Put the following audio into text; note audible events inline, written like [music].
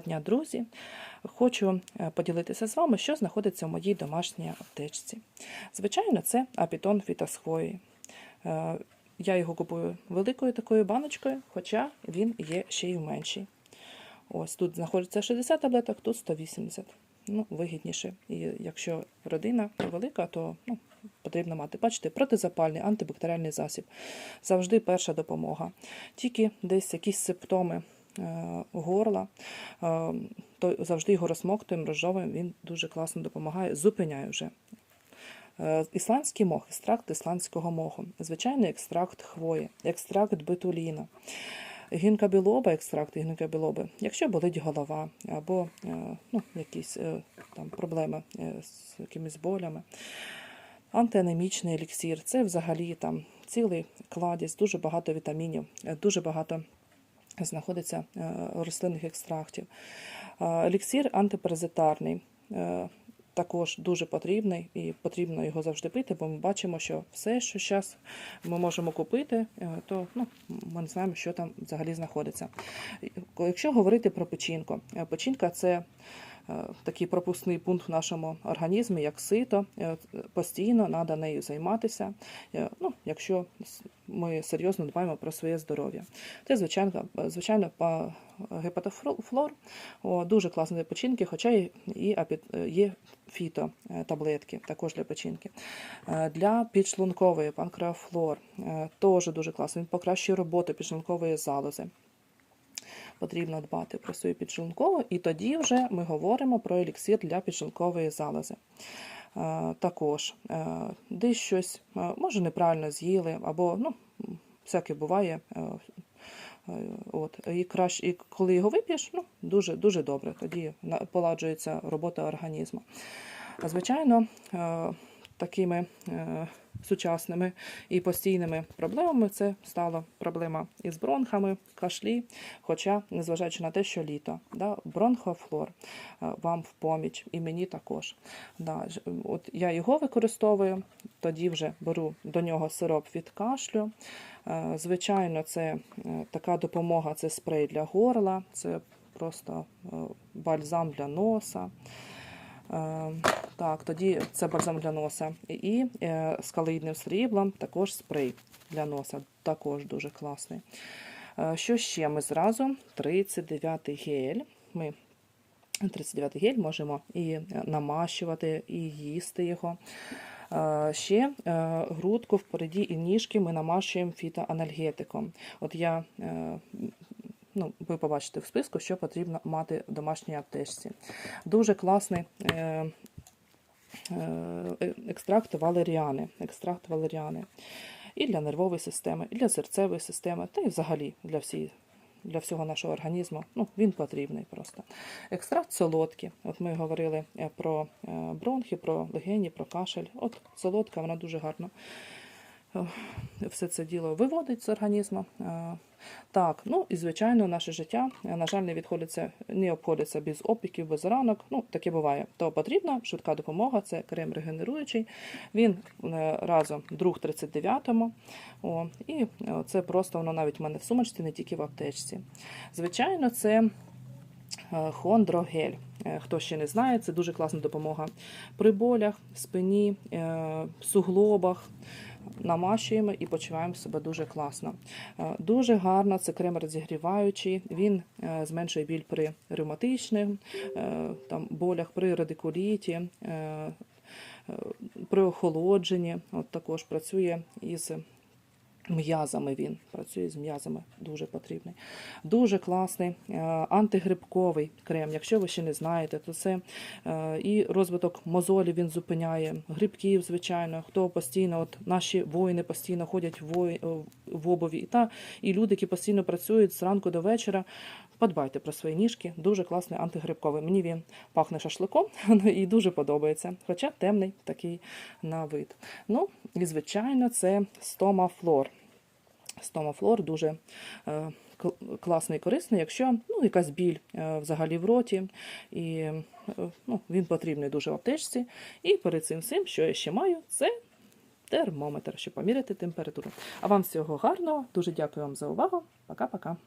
Дня, друзі, хочу е, поділитися з вами, що знаходиться в моїй домашній аптечці. Звичайно, це апітон фітосхвої. Е, Я його купую великою такою баночкою, хоча він є ще й в менший. Ось тут знаходиться 60 таблеток, тут 180. Ну, вигідніше. І якщо родина велика, то ну, потрібно мати. Бачите, протизапальний, антибактеріальний засіб. Завжди перша допомога. Тільки десь якісь симптоми горла, е, то завжди його розмоктуємо, розжовуємо, він дуже класно допомагає, зупиняє вже. Е, Ісландський мох, екстракт ісландського моху, звичайний екстракт хвої, екстракт бетуліна, гінка білоба, екстракт гінка якщо болить голова або е, ну, якісь е, там проблеми е, з якимись болями. Антианемічний еліксір. Це взагалі там цілий кладість, дуже багато вітамінів, е, дуже багато знаходиться е, рослинних екстрактів. Е, Еліксір антипаразитарний. е, Також дуже потрібний і потрібно його завжди пити, бо ми бачимо, що все, що зараз ми можемо купити, то ну, ми не знаємо, що там взагалі знаходиться. Якщо говорити про печінку, печінка це такий пропускний пункт в нашому організмі, як сито. Постійно треба нею займатися, ну, якщо ми серйозно дбаємо про своє здоров'я. Це, звичайно, звичайно гепатофлор, дуже класно для печінки, хоча і, є фіто е, також для печінки. Е, Для підшлункової панкреофлор е, теж дуже класно. Він покращує роботу підшлункової залози потрібно дбати про свою підшлункову, і тоді вже ми говоримо про еліксир для підшлункової залози. Також десь щось може неправильно з'їли, або ну, всяке буває. е, е, От, і краще, і коли його вип'єш, ну, дуже, дуже добре, тоді поладжується робота організму. Звичайно, е, такими сучасними і постійними проблемами це стала проблема із бронхами, кашлі. Хоча, незважаючи на те, що літо, да, бронхофлор е, вам в поміч, і мені також. Да, от я його використовую, тоді вже беру до нього сироп від кашлю. Е, Звичайно, це е, така допомога, це спрей для горла, це просто бальзам для носа. Так, тоді це бальзам для носа. І е, з калійним сріблом також спрей для носа, також дуже класний. Е, Що ще? Ми зразу 39 гель. Ми 39 гель можемо і е, намащувати, і їсти його. Е, Ще грудку впереді і ніжки ми намащуємо фітоанальгетиком. От я ну, ви побачите в списку, що потрібно мати в домашній аптечці. Дуже класний екстракт валеріани. Екстракт валеріани. І для нервової системи, і для серцевої системи, та й взагалі для всієї. Для всього нашого організму, ну він потрібний просто. Екстракт солодкий. От ми говорили е, про е, бронхи, про легені, про кашель. От солодка, вона дуже гарно е, все це діло виводить з організму. Е, Так, ну і звичайно, наше життя, е, на жаль, не відходиться, не обходиться без опіків, без ранок. Ну, таке буває. То потрібна швидка допомога, це крем регенеруючий. Він е, разом друг 39-му. О, і е, це просто воно навіть в мене в сумочці, не тільки в аптечці. Звичайно, це е, хондрогель. Е, Хто ще не знає, це дуже класна допомога при болях, спині, е, суглобах. Намащуємо і почуваємо себе дуже класно. Е, Дуже гарно, це крем розігріваючий. Він зменшує біль при ревматичних там, болях, при радикуліті, при охолодженні. От також працює із М'язами він працює з м'язами, дуже потрібний. Дуже класний е, антигрибковий крем. Якщо ви ще не знаєте, то це е, і розвиток мозолів він зупиняє, грибків, звичайно. Хто постійно, от наші воїни постійно ходять в, вої- обуві, та і люди, які постійно працюють з ранку до вечора. Подбайте про свої ніжки, дуже класний антигрибковий. Мені він пахне шашликом [laughs] і дуже подобається, хоча темний такий на вид. Ну і звичайно, це стомафлор. Стомафлор дуже е, класний і корисний, якщо ну, якась біль е, взагалі в роті, і е, ну, він потрібний дуже в аптечці. І перед цим всім, що я ще маю, це термометр, щоб поміряти температуру. А вам всього гарного, дуже дякую вам за увагу. Пока-пока.